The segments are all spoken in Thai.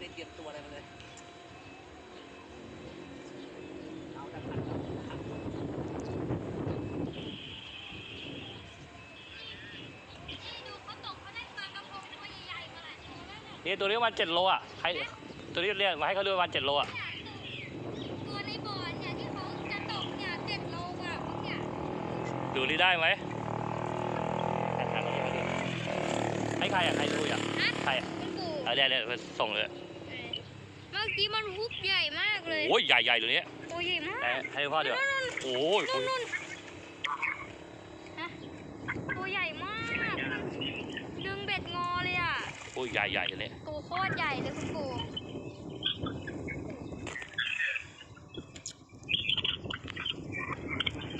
ได้เตรียมตัวอะไรมาเลยนี่ตัวนี้ประมาณเจ็ดโลอะใครตัวนี้เรียกมาให้เขาดูประมาณเจ็ดโลอะ ตัวในบ่อเนี่ยที่เขาจะตกเนี่ยเจ็ดโลกว่าพวกเนี่ยดูนี่ได้ไหมให้ใครอะใครดูอะฮใครอะ มันบู เอาได้เลยส่งเลย เออเมื่อกี้มันฮุบใหญ่มากเลยโอ้ยใหญ่ใหญ่ตัวนี้ตัวใหญ่มากให้ให้พ่อเดี๋ยวโอ้ยนู่นนู่นฮะตัวใหญ่มาก ดึงเบ็ดงอเลยอะโอ้ยใหญ่ใหญ่ตัวนี้ตัวโคตรใหญ่เลยคุณปู่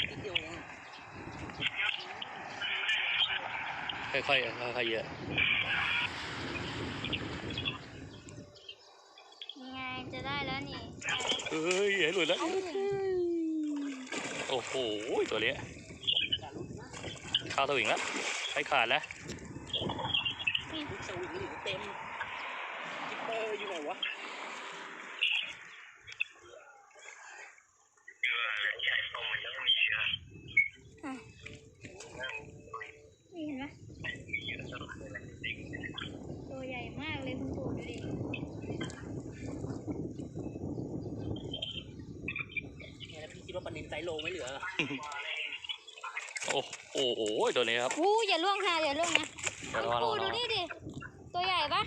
นิดเดียวเองค่อยๆค่อยๆเยอะ ยังไงจะได้ แล้วนี่เฮ้ยเห็นหลุดแล้วเอ้าโอ้โห ตัวนี้เข้าตัวอีกแล้วใช้ขาดแล้วลูกสวิงนี่เต็มจิปเปอร์อยู่ไหนวะ นี่เห็นไหมตัวใหญ่มากเลยคุณปู่ดูดิ เนี่ยแล้วพี่คิดว่าปลานินไซโลไม่เหลือเหรอโอ้โอ้โหตัวนี้ครับ อู้อย่าล่วงค่ะอย่าล่วงนะเดี๋ยวคุณระวังระปู่วังดูระวังนี่ดิ ตัวใหญ่ปะ